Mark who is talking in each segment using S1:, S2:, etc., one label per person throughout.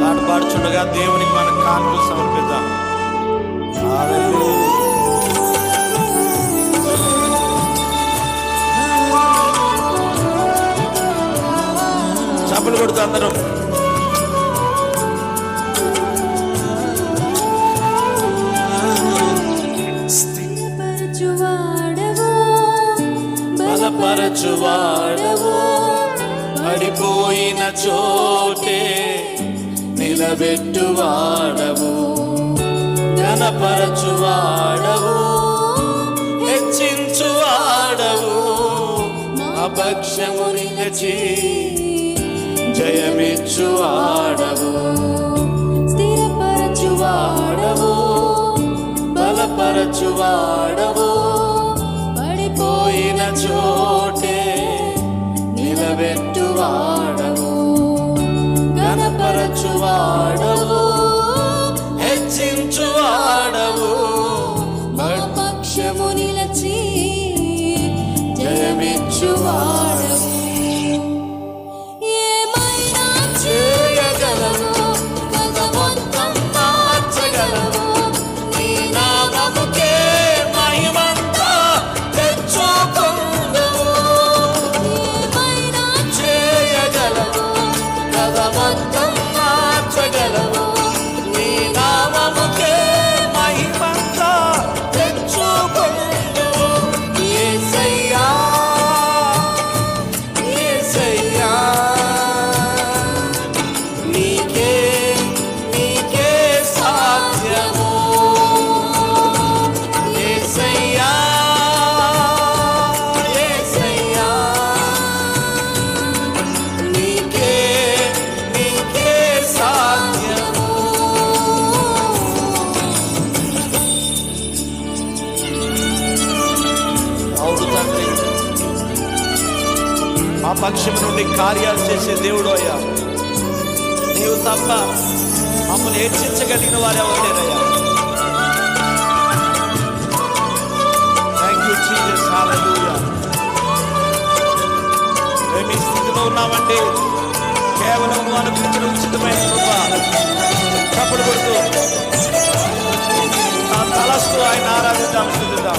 S1: పాట పాడుచుండగా దేవునికి మన కానుకలు సమర్పిద్దాం. చప్పలు కొడుతూ అందరం
S2: బలపరచువాడవు
S1: పడిపోయిన చోటే నిలబెట్టువాడవు కనపరచువాడవు హెచ్చించువాడవు అపక్షము నిలచి జయమిచ్చువాడవు
S2: స్థిరపరచువాడవు
S1: బలపరచువాడవు పడిపోయిన చోటే పక్షం నుండి కార్యాలు చేసే దేవుడు అయ్యా. నీవు తప్ప మమ్మల్ని హెచ్చించగలిగిన వారు ఎవరు లేరయ్యా. థ్యాంక్ యూ జీసస్ హల్లెలూయా మేము ఈ స్థితిలో ఉన్నామంటే కేవలం అనుభవించిన ఉచితమైన కృప. చప్పుడు కొడుతూ తలస్తూ ఆయన ఆరాధిద్దాం స్థుతిద్దాం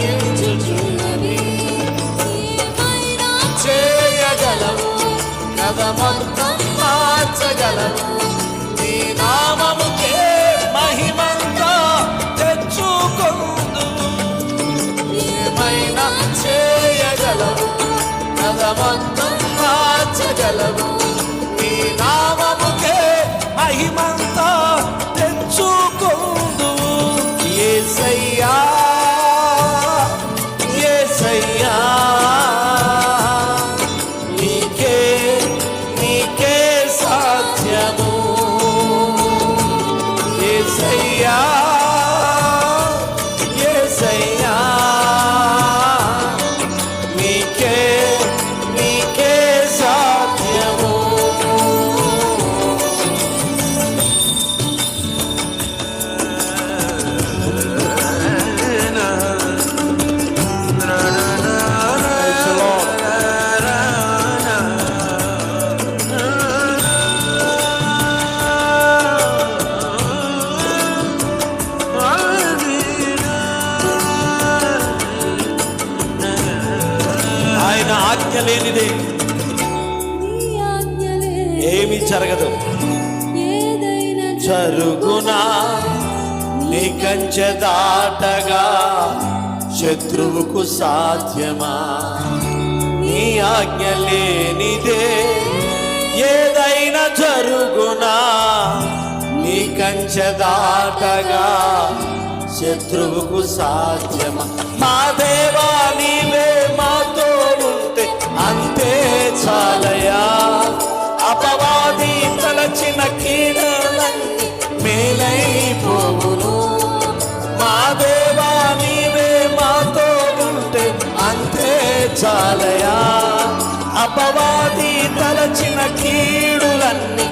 S1: జరిగించుచున్నవి చేయగలవు కథ మొత్తం yeah. ఆయన ఆజ్ఞ లేనిదే ఏమి జరగదు. జరుగునా? నీ కంచె దాటగా శత్రువుకు సాధ్యమా? నీ ఆజ్ఞ లేనిదే ఏదైనా జరుగునా? నీ కంచె దాటగా శత్రువుకు సాధ్యమా? మా దేవా నీవే అంతే అపవాది తలచిన కీడలన్నీ మేలైపోవును మా దేవా నీవే మాతో ఉంటే అంతే చాలయా? అపవాది తలచిన కీడులన్నీ